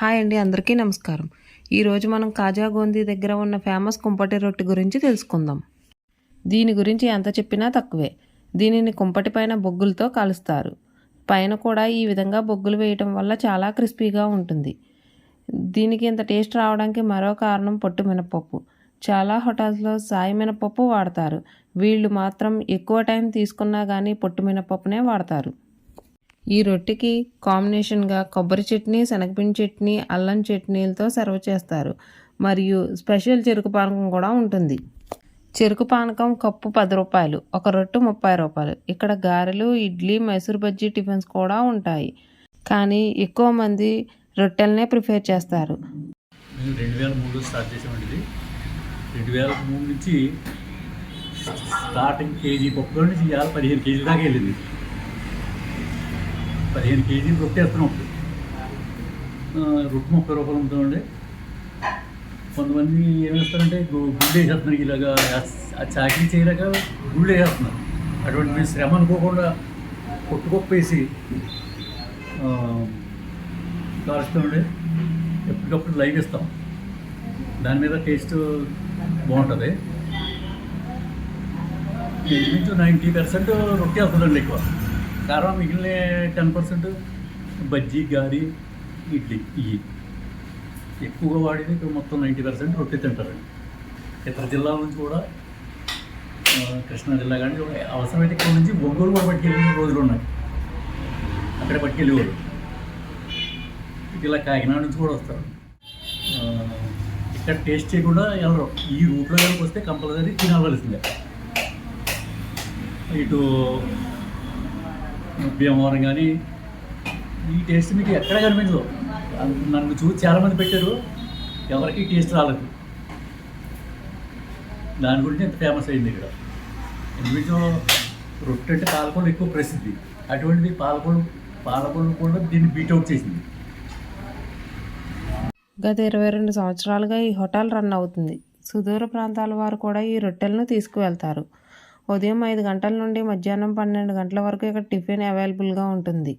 Hi అండి అందరికీ నమస్కారం. ఈరోజు మనం కాజా గోందీ దగ్గర ఉన్న ఫేమస్ కుంపటి రొట్టె గురించి తెలుసుకుందాం. దీని గురించి ఎంత చెప్పినా తక్కువే. దీనిని కుంపటి పైన బొగ్గులతో కలుస్తారు. పైన కూడా ఈ విధంగా బొగ్గులు వేయటం వల్ల చాలా క్రిస్పీగా ఉంటుంది. దీనికి ఇంత టేస్ట్ రావడానికి మరో కారణం పొట్టు మినపప్పు. చాలా హోటల్స్లో సాయి మినపప్పు వాడతారు. వీళ్ళు మాత్రం ఎక్కువ టైం తీసుకున్నా కానీ పొట్టు మినపప్పునే వాడతారు. ఈ రొట్టెకి కాంబినేషన్గా కొబ్బరి చట్నీ శనగపిండి చట్నీ అల్లం చట్నీలతో సర్వ్ చేస్తారు. మరియు స్పెషల్ చెరుకు పానకం కూడా ఉంటుంది. చెరుకు పానకం కప్పు పది రూపాయలు ఒక రొట్టె ముప్పై రూపాయలు. ఇక్కడ గారెలు ఇడ్లీ మైసూర్ బజ్జీ టిఫిన్స్ కూడా ఉంటాయి. కానీ ఎక్కువ మంది రొట్టెలనే ప్రిఫేర్ చేస్తారు. రెండు వేల మూడులో స్టార్ట్ చేసామండి రెండు వేల మూడు నుంచి స్టార్టింగ్ కేజీ పప్పులో నుంచి ఇవాళ పదిహేను కేజీల దాకా వెళ్ళింది. పదిహేను కేజీలు రొట్టె వేస్తున్నాం రొట్టె ముప్పై రూపాయలు అమ్ముతామండి. కొంతమంది ఏం చేస్తారంటే గుళ్ళు వేసేస్తున్నారు ఇలాగా ఆ చాకరీ చేయలేక గుళ్ళు వేసేస్తున్నారు. అటువంటి మేము శ్రమ అనుకోకుండా కొట్టుకొప్పేసి కాలుస్తామండి. ఎప్పటికప్పుడు లైవ్ ఇస్తాం. దాని మీద టేస్ట్ బాగుంటుంది. ఇంచుమించు నైంటీ పర్సెంట్ రొట్టె వస్తుందండి ఎక్కువ. కారణం మిగిలిన టెన్ పర్సెంట్ బజ్జీ గారి ఇడ్లీ ఇవి ఎక్కువగా వాడేది ఇక్కడ మొత్తం నైంటీ పర్సెంట్ రొట్టె తింటారండి ఇతర జిల్లాల నుంచి కూడా కృష్ణా జిల్లా కానీ అవసరమైతే ఇక్కడ నుంచి ఒంగోలు కూడా పట్టుకెళ్ళిన రోజులు ఉన్నాయి అక్కడ పట్టుకెళ్ళేవారు. ఇలా కాకినాడ నుంచి కూడా వస్తారు. ఇక్కడ టేస్ట్ చేయకుండా ఎవరు ఈ రూట్లో కనుక వస్తే కంపల్సరీ తినవలసిందే ఇటు భీమవరం కానీ ఈ టేస్ట్ మీకు ఎక్కడ కనిపించదు. నన్ను చూసి చాలామంది పెట్టారు. ఎవరికి టేస్ట్ రాలేదు. దాని గురించి ఎంత ఫేమస్ అయింది ఇక్కడ. ఎందుకంటే రొట్టె అంటే పాలకొండ ఎక్కువ ప్రసిద్ధి. అటువంటిది పాలకొండ పాలకొండ కూడా దీన్ని బీట్అవుట్ చేసింది. గత ఇరవై రెండు సంవత్సరాలుగా ఈ హోటల్ రన్ అవుతుంది. సుదూర ప్రాంతాల వారు కూడా ఈ రొట్టెలను తీసుకువెళ్తారు. ఉదయం ఐదు గంటల నుండి మధ్యాహ్నం పన్నెండు గంటల వరకు ఇక్కడ టిఫిన్ అవైలబుల్గా ఉంటుంది.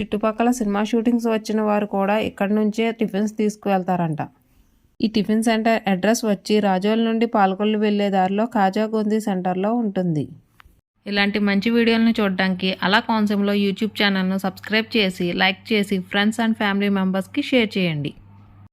చుట్టుపక్కల సినిమా షూటింగ్స్ వచ్చిన వారు కూడా ఇక్కడ నుంచే టిఫిన్స్ తీసుకువెళ్తారంట. ఈ టిఫిన్ సెంటర్ అడ్రస్ వచ్చి రాజోల్ నుండి పాలకొల్లు వెళ్ళే దారిలో కాజాగొంది సెంటర్లో ఉంటుంది. ఇలాంటి మంచి వీడియోలను చూడడానికి అలా కాన్సెప్ట్లో యూట్యూబ్ ఛానల్ను సబ్స్క్రైబ్ చేసి లైక్ చేసి ఫ్రెండ్స్ అండ్ ఫ్యామిలీ మెంబర్స్కి షేర్ చేయండి.